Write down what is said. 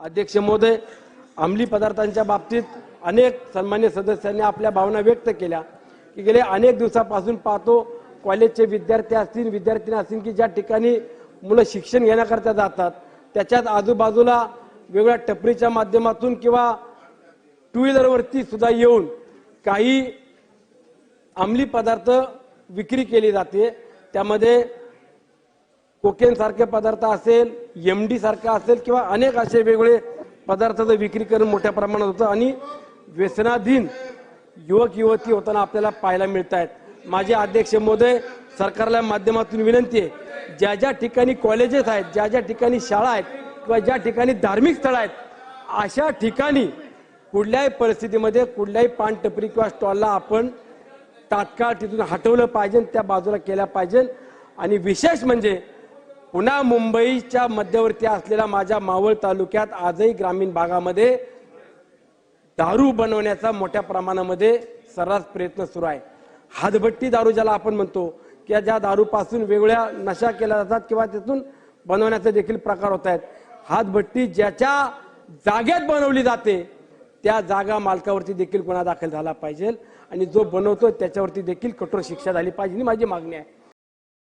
अध्यक्ष महोदय अंमली पदार्थांच्या बाबतीत अनेक सन्मान्य सदस्यांनी आपल्या भावना व्यक्त केल्या की गेले अनेक दिवसापासून पाहतो कॉलेजचे विद्यार्थी असतील विद्यार्थिनी असतील की ज्या ठिकाणी मुलं शिक्षण घेण्याकरता जातात त्याच्यात आजूबाजूला वेगळ्या टपरीच्या माध्यमातून किंवा टू व्हीलरवरती सुद्धा येऊन काही अंमली पदार्थ विक्री केली जाते. त्यामध्ये कोकेनसारखे पदार्थ असेल एम डी सारखा असेल किंवा अनेक असे वेगवेगळे पदार्थाचं विक्री करून मोठ्या प्रमाणात होतं आणि व्यसनाधीन युवक युवती होताना आपल्याला पाहायला मिळत आहेत माझे अध्यक्ष महोदय सरकारला माध्यमातून विनंती आहे ज्या ज्या ठिकाणी कॉलेजेस आहेत ज्या ज्या ठिकाणी शाळा आहेत किंवा ज्या ठिकाणी धार्मिक स्थळं आहेत अशा ठिकाणी कुठल्याही परिस्थितीमध्ये कुठल्याही पानटपरी किंवा स्टॉलला आपण तात्काळ तिथून हटवलं पाहिजे त्या बाजूला केल्या पाहिजे. आणि विशेष म्हणजे पुन्हा मुंबईच्या मध्यवर्ती असलेल्या माझ्या मावळ तालुक्यात आजही ग्रामीण भागामध्ये दारू बनवण्याचा मोठ्या प्रमाणामध्ये सर्रास प्रयत्न सुरू आहे. हातभट्टी दारू ज्याला आपण म्हणतो की ज्या दारूपासून वेगवेगळ्या नशा केल्या जातात किंवा त्यातून बनवण्याचे देखील प्रकार होत आहेत. हातभट्टी ज्याच्या जागेत बनवली जाते त्या जागा मालकावरती देखील गुन्हा दाखल झाला पाहिजे आणि जो बनवतो त्याच्यावरती देखील कठोर शिक्षा झाली पाहिजे ही माझी मागणी आहे.